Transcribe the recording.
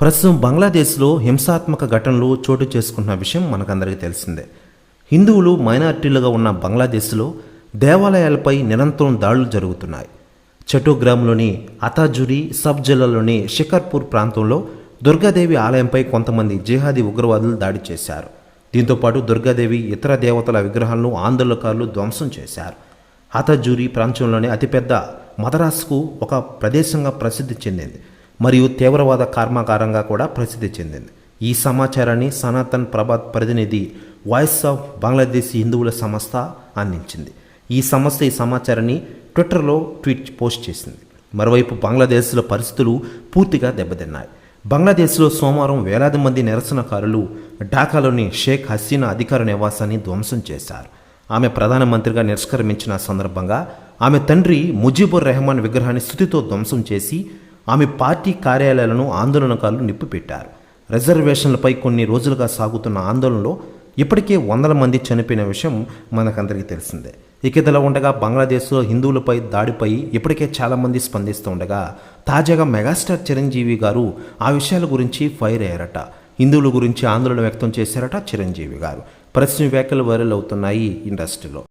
ప్రస్తుతం బంగ్లాదేశ్లో హింసాత్మక ఘటనలు చోటు చేసుకుంటున్న విషయం మనకందరికీ తెలిసిందే. హిందువులు మైనార్టీలుగా ఉన్న బంగ్లాదేశ్లో దేవాలయాలపై నిరంతరం దాడులు జరుగుతున్నాయి. చటోగ్రామ్లోని అతాజురి సబ్ జిల్లాలోని షికర్పూర్ ప్రాంతంలో దుర్గాదేవి ఆలయంపై కొంతమంది జిహాదీ ఉగ్రవాదులు దాడి చేశారు. దీంతోపాటు దుర్గాదేవి ఇతర దేవతల విగ్రహాలను ఆందోళనకారులు ధ్వంసం చేశారు. హతజూరి ప్రాంతంలోని అతిపెద్ద మదరాస్కు ఒక ప్రదేశంగా ప్రసిద్ధి చెందింది. మరియు తీవ్రవాద కర్మాగారంగా కూడా ప్రసిద్ధి చెందింది. ఈ సమాచారాన్ని సనాతన్ ప్రభాత్ ప్రతినిధి వాయిస్ ఆఫ్ బంగ్లాదేశ్ హిందువుల సంస్థ అందించింది. ఈ సంస్థ ఈ సమాచారాన్ని ట్విట్టర్లో ట్వీట్ పోస్ట్ చేసింది. మరోవైపు బంగ్లాదేశ్లో పరిస్థితులు పూర్తిగా దెబ్బతిన్నాయి. బంగ్లాదేశ్లో సోమవారం వేలాది మంది నిరసనకారులు ఢాకాలోని షేక్ హసీనా అధికార నివాసాన్ని ధ్వంసం చేశారు. ఆమె ప్రధానమంత్రిగా నిష్క్రమించిన సందర్భంగా ఆమె తండ్రి ముజీబుర్ రెహమాన్ విగ్రహాన్ని స్థుతితో ధ్వంసం చేసి ఆమె పార్టీ కార్యాలయాలను ఆందోళనకారులు నిప్పుపెట్టారు. రిజర్వేషన్లపై కొన్ని రోజులుగా సాగుతున్న ఆందోళనలో ఇప్పటికే వందల మంది చనిపోయిన విషయం మనకందరికీ తెలిసిందే. ఇక ఉండగా బంగ్లాదేశ్లో హిందువులపై దాడిపై ఇప్పటికే చాలామంది స్పందిస్తూ ఉండగా తాజాగా మెగాస్టార్ చిరంజీవి గారు ఆ విషయాల గురించి ఫైర్ అయ్యారట. హిందువుల గురించి ఆందోళన వ్యక్తం చేశారట చిరంజీవి గారు. ప్రశ్న వ్యాఖ్యలు వైరల్ అవుతున్నాయి ఇండస్ట్రీలో.